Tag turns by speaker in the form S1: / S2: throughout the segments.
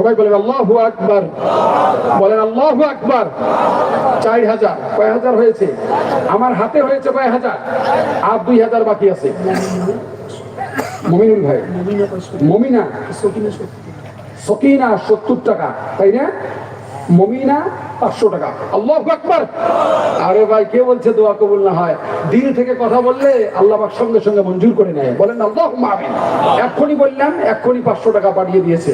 S1: সবাই বলেন আল্লাহু আকবার। বলেন আল্লাহু আকবার। চার হাজার। কয় হাজার হয়েছে? আমার হাতে হয়েছে কয় হাজার? আর দুই হাজার বাকি আছে। মমিনুল ভাই, মমিনা সকিনা সত্তর টাকা, তাই না? মমিনা পাঁচশো টাকা। আল্লাহ আকবার। আরে ভাই, কে বলছে দোয়া কবুল না হয়? দিল থেকে কথা বললে আল্লাহ পাক সঙ্গে সঙ্গে মঞ্জুর করে নেয়। বলেন আল্লাহ আমিন। এক্ষুনি বললাম, এক্ষুনি পাঁচশো টাকা পাঠিয়ে দিয়েছে।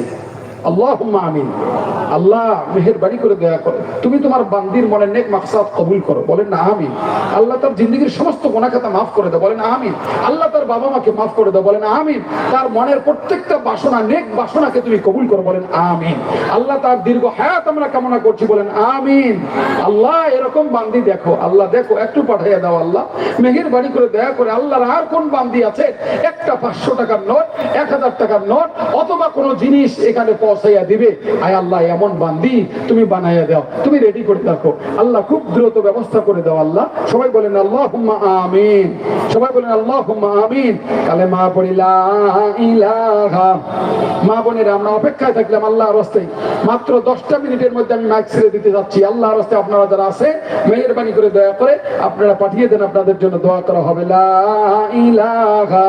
S1: আল্লাহ তার জিন্দগির সমস্ত গোনাখাতা মাফ করে দাও। বলেন আমিন। আল্লাহ তার বাবা মাকে মাফ করে দাও। বলেন আমিন। তার মনের প্রত্যেকটা বাসনা, নেক বাসনাকে তুমি কবুল করো। বলেন, আমিন। আল্লাহ তার দীর্ঘ হায়াত আমরা কামনা করছি। বলেন, আমিন। আল্লাহ, এরকম বান্দি দেখো। আল্লাহ, দেখো, একটু পাঠাইয়া দাও, আল্লাহ। মেহেরবানি করে দয়া করে। আল্লাহর আর কোন বান্দি আছে? একটা পাঁচশো টাকার নোট, এক হাজার টাকার নোট, অথবা কোনো জিনিস এখানে পৌঁছাইয়া দিবে। আয় আল্লাহ, এমন বান্দি তুমি বানাইয়া দাও। তুমি রেডি করে রাখো আল্লাহ খুব দ্রুত ব্যবস্থা করে দাও আল্লাহ। সবাই বলেন আল্লাহ আমিন। সবাই বলেন আল্লাহ আমিন। কালে মা মা বোনেরা, আমরা অপেক্ষায় থাকলাম আল্লাহ রস্তে মাত্র দশটা মিনিটের মধ্যে আমি মাইক ছেড়ে দিতে যাচ্ছি। আল্লাহ রস্তে আপনারা যারা আছে, মেহরবানি করে দয়া করে আপনারা পাঠিয়ে দেন। আপনাদের জন্য দোয়া করা হবে, লা ইলাহা।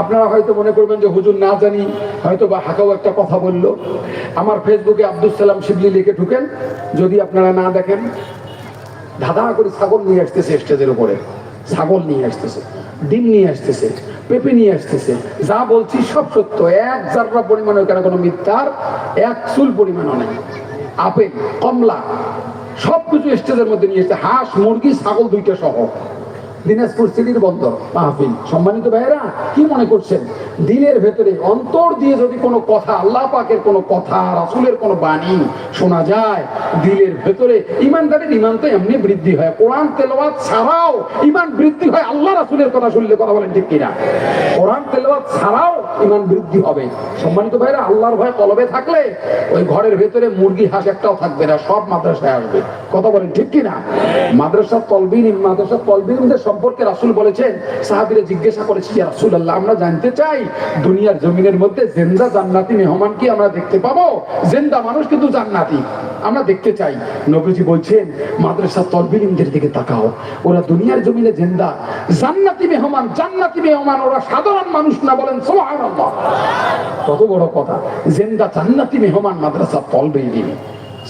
S1: আপনারা হয়তো মনে করবেন যে হুজুর না জানি, হয়তো বা হাকাও একটা কথা বলল। আমার ফেসবুকে আব্দুল সালাম শিবলি লিখে ঢুকেন, যদি আপনারা না দেখেন, ধাঁধা করে ছাগল নিয়ে আসতেছে স্টেজের উপরে। ছাগল নিয়ে আসতেছে, ডিম নিয়ে আসতেছে। পেঁপে নিয়ে আসতেছে। যা বলছি সব সত্য। এক জাররা পরিমাণ কেন কোনো মিথ্যার, এক চুল পরিমাণও নেই। আপেল, কমলা, সবকিছু স্টেজের মধ্যে নিয়ে এসেছে। হাঁস, মুরগি, ছাগল দুইটা সহ। দিনাজপুর সিটির বন্দর, মাহফিল। সম্মানিত ভাইয়েরা, কি মনে করছেন? দিলের ভেতরে অন্তর দিয়ে যদি কোনো কথা, আল্লাহ পাকের কোনো কথা, রাসুলের কোনো বাণী শোনা যায়, দিলের ভেতরে ইমানদারের ইমান তো এমনি বৃদ্ধি হয়। কোরআন তেলাওয়াত ছাড়াও ইমান বৃদ্ধি হয়, আল্লাহ রাসুলের কথা শুনলে কথা বলেন ঠিক কিনা? কোরআন তেলাওয়াত ছাড়াও ইমান বৃদ্ধি হবে। সম্মানিত ভাইরা, আল্লাহর ভয় কলবে থাকলে ওই ঘরের ভেতরে মুরগি হাঁস একটাও থাকবে না, সব মাদ্রাসায় আসবে। কথা বলেন ঠিক কিনা? মাদ্রাসা তলবিন, মাদ্রাসা তলবিনদের সম্পর্কে রাসুল বলেছেন, সাহাবিরা জিজ্ঞাসা করেছি রাসুল আল্লাহ আমরা জানতে চাই দুনিয়ার জমিনের মধ্যে জেন্দা জান্নাতি মেহমান কি আমরা দেখতে পাবো? জেন্দা মানুষ কিন্তু জান্নাতি। আমরা দেখতে চাই। নবীজি বলছেন মাদ্রাসা তলবিনদের দিকে তাকাও। ওরা দুনিয়ার জমিনে জেন্দা। জান্নাতি মেহমান জান্নাতি মেহমান, ওরা সাধারণ মানুষ না বলেন, সুবহানাল্লাহ। কত বড় কথা। জেন্দা জান্নাতি মেহমান মাদ্রাসা তলবিন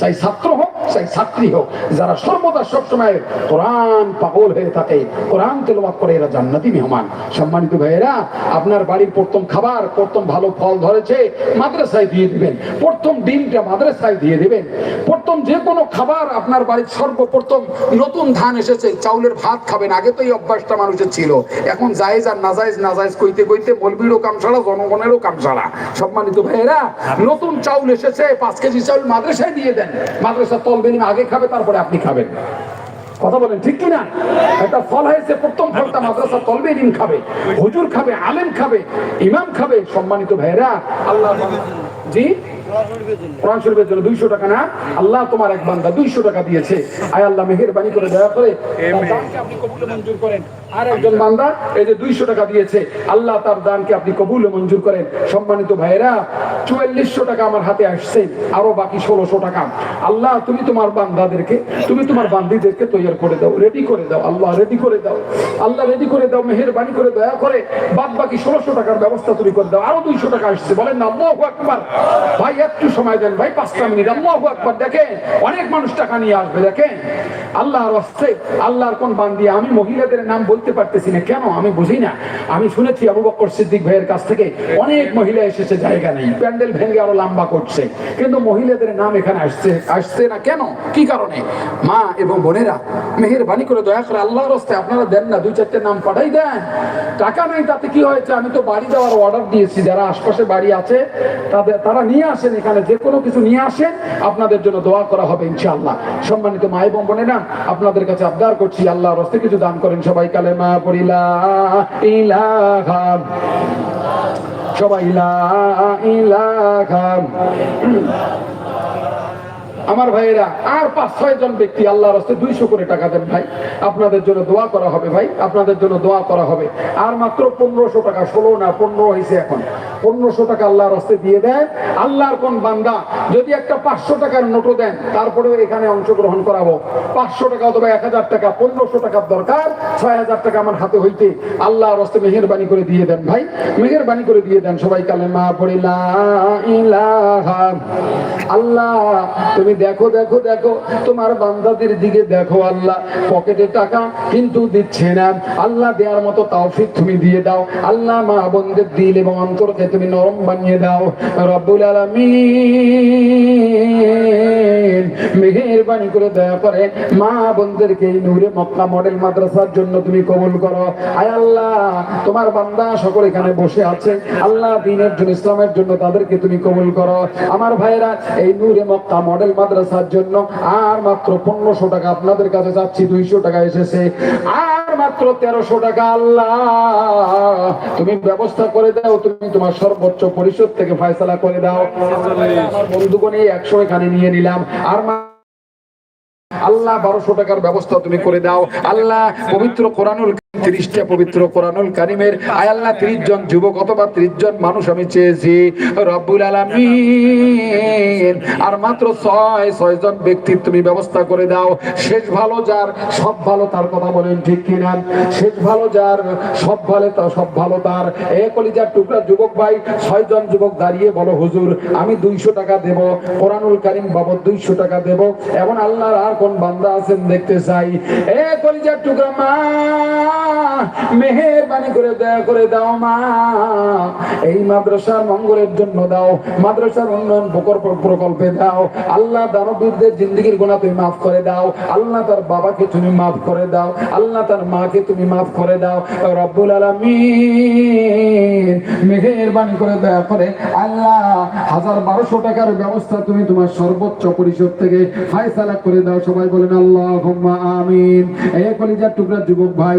S1: চাই ছাত্র হোক চাই ছাত্রী হোক, যারা সর্বদা সবসময় কোরআন পাগল হয়ে থাকে, কোরআন তেলবাদ করে, এরা জান্নাতি মেহমান। সম্মানিত ভাইয়েরা, আপনার বাড়ির প্রথম খাবার, প্রথম ভালো ফল ধরেছে, মাদ্রাসায় দিয়ে দিবেন। প্রথম ডিমটা মাদ্রাসায় দিয়ে দিবেন। প্রথম যে কোনো খাবার আপনার বাড়ির সর্বপ্রথম নতুন ধান এসেছে, চাউলের ভাত খাবেন। আগে তো এই অভ্যাসটা মানুষের ছিল। এখন জায়েজ আর নাজায়েজ নাজায়েজ কইতে কইতে মলবিরও কাম ছাড়া জনগণেরও কাম ছাড়া সম্মানিত ভাইয়েরা, নতুন চাউল এসেছে, পাঁচ কেজি চাউল মাদ্রাসায় দিয়ে দেন। মাদ্রাসা তলবেন আগে খাবে, তারপরে আপনি খাবেন। কথা বলেন, ঠিক কিনা? একটা ফল হয়েছে, প্রথম ফলটা মাদ্রাসা তলবে দিন খাবে, হুজুর খাবে, আলেম খাবে, ইমাম খাবে, সম্মানিত ভাইরা আল্লাহ জি? কোরআন শরীফের জন্য। দুইশো টাকা না? আল্লাহ তোমার এক বান্দা দুইশো টাকা দিয়েছে। আয় আল্লাহ মেহেরবানি করে দয়া করে আপনি কবুল মঞ্জুর করেন। আর একজন বান্দা এই যে দুইশো টাকা দিয়েছে আল্লাহ তার দানকে আপনি কবুল মঞ্জুর করেন। সম্মানিত ভাইরা চুয়াল্লিশশো টাকা আমার হাতে আসছে আরও বাকি ষোলোশো টাকা। আল্লাহ তুমি তোমার বান্দাদেরকে তুমি তোমার বান্দিদেরকে তৈরি করে দাও রেডি করে দাও আল্লাহ রেডি করে দাও। আল্লাহ রেডি করে দাও মেহেরবানি করে দয়া করে বাদ বাকি ষোলোশো টাকার ব্যবস্থা তুমি করে দাও। আরও দুইশো টাকা আসছে বলেন না আল্লাহ ভাই একটু সময় দেন ভাই, পাঁচটা মিনিট। আল্লাহ আকবার, দেখেন, অনেক মানুষ টাকা নিয়ে আসবে, দেখেন। আল্লাহর হস্তে আল্লাহর কোন বান্দি আমি মহিলাদের নাম বলতে পারতেছি না। কেন? আমি বুঝি না। আমি শুনেছি আবু বকর সিদ্দিক ভাইয়ের কাছ থেকে অনেক মহিলা এসেছে, জায়গা নেই। প্যান্ডেল ভেঙে আরও লম্বা করছে। কিন্তু মহিলাদের নাম এখানে আসছে আসছে না কেন? কি কারণে? মা এবং বোনেরা, মেহেরবানি করে দয়া করে আল্লাহর হস্তে আপনারা দেন না, দুই চারটে নাম পাঠাই দেন। টাকা নাই, তাতে কি হয়েছে? আমি তো বাড়ি দেওয়ার অর্ডার দিয়েছি। যারা আশপাশে বাড়ি আছে, তাদের তারা নিয়ে আসেন এখানে যে কোনো কিছু নিয়ে আসেন, আপনাদের জন্য দোয়া করা হবে ইনশাআল্লাহ। সম্মানিত মা এবং বোনেরা, আপনাদের কাছে আবদার করছি, আল্লাহর হস্তে কিছু দান করেন সবাই। কালে মা পড়িলা ইলাহা। সবাই ইলাহা। আমার ভাইয়েরা, আর পাঁচ, ছয় জন ব্যক্তি আল্লাহর হস্তে দুইশো করে টাকা দেন ভাই। আপনাদের জন্য দোয়া করা হবে ভাই, আপনাদের জন্য দোয়া করা হবে। আর মাত্র পনেরোশো টাকা, ষোলো না, পনেরো হয়েছে এখন। পনেরোশো টাকা আল্লাহর হস্তে দিয়ে দেন আল্লাহর কোন বান্দা যদি একটা পাঁচশো টাকার নোটও দেন, তারপরেও এখানে অংশগ্রহণ করাবো। পাঁচশো টাকা অথবা এক হাজার টাকা, পনেরোশো টাকার দরকার। ছয় হাজার টাকা আমার হাতে হইতে আল্লাহর হস্তে মেহেরবানি করে দিয়ে দেন ভাই। মেহেরবানি করে দিয়ে দেন সবাই কালে মা লা ইলাহা। আল্লাহ, তুমি দেখো দেখো দেখো, তোমার বান্দাদের দিকে দেখো আল্লাহ। পকেটে টাকা কিন্তু দিচ্ছে না। আল্লাহ দেওয়ার মতো তৌফিক তুমি দিয়ে দাও। আল্লাহ মা বোনদের দিল এবং অন্তরকে তুমি নরম বানিয়ে দাও। রব্বুল আলামিন মেহেরবানি করে দয়া করে মা বোনদেরকে নূরে মক্কা মডেল মাদ্রাসার জন্য তুমি কবুল করো। আয় আল্লাহ, তোমার বান্দা সকল এখানে বসে আছে। আল্লাহ দিনের জন্য, ইসলামের জন্য তাদেরকে তুমি কবুল করো। আমার ভাইরা এই নূরে মক্কা মডেল মাদ্রাসার জন্য আর মাত্র পনেরোশো টাকা আপনাদের কাছে যাচ্ছি দুইশো টাকা এসেছে। আর মাত্র তেরোশো টাকা, আল্লাহ। তুমি ব্যবস্থা করে দাও, তুমি তোমার সর্বোচ্চ পরিষদ থেকে ফায়সালা করে দাও। বন্ধুগণ এই একশো এখানে নিয়ে নিলাম। আর আল্লাহ, বারোশো টাকার ব্যবস্থা তুমি করে দাও। আল্লাহ, পবিত্র কোরআনুল ত্রিশটা পবিত্র কোরআনুল কারিমের আয় আল্লাহ ত্রিশ জন যুবক অথবা ত্রিশ জন মানুষ আমি চেয়েছি। রব্বুল আলামিন। আর মাত্র ছয় ছয় জন ব্যক্তির তুমি ব্যবস্থা করে দাও। শেষ ভালো যার, সব ভালো তার কথা বলেন ঠিক কিনা? শেষ ভালো যার, সব ভালো তার সব ভালো তার। এ কলিজার টুকরা যুবক ভাই, ছয় জন যুবক দাঁড়িয়ে বলো, হুজুর, আমি দুইশো টাকা দেব, কোরআনুল কারিম বাবদ দুইশো টাকা দেব। এমন আল্লাহর আর কোন বান্দা আছেন দেখতে চাই? এ কলিজার টুকরা মা মেহেরবানি করে দয়া করে দাও মা। এই মাদ্রাসার মঙ্গলের জন্য দাও, মাদ্রাসার উন্নয়ন প্রকল্প প্রকল্পে দাও। আল্লাহ দানবীরদের জিন্দগির গোনা তুমি মাফ করে দাও। আল্লাহ তার বাবাকে তুমি মাফ করে দাও। আল্লাহ তার মাকে তুমি মাফ করে দাও। রব্বুল আলামিন মেহেরবানি করে দয়া করে আল্লাহ হাজার বারোশো টাকার ব্যবস্থা তুমি তোমার সর্বোচ্চ পরিষদ থেকে ফায়সালা করে দাও। সবাই বলেন আল্লাহ আমিন। এই কলিজার টুকরা যুবক ভাই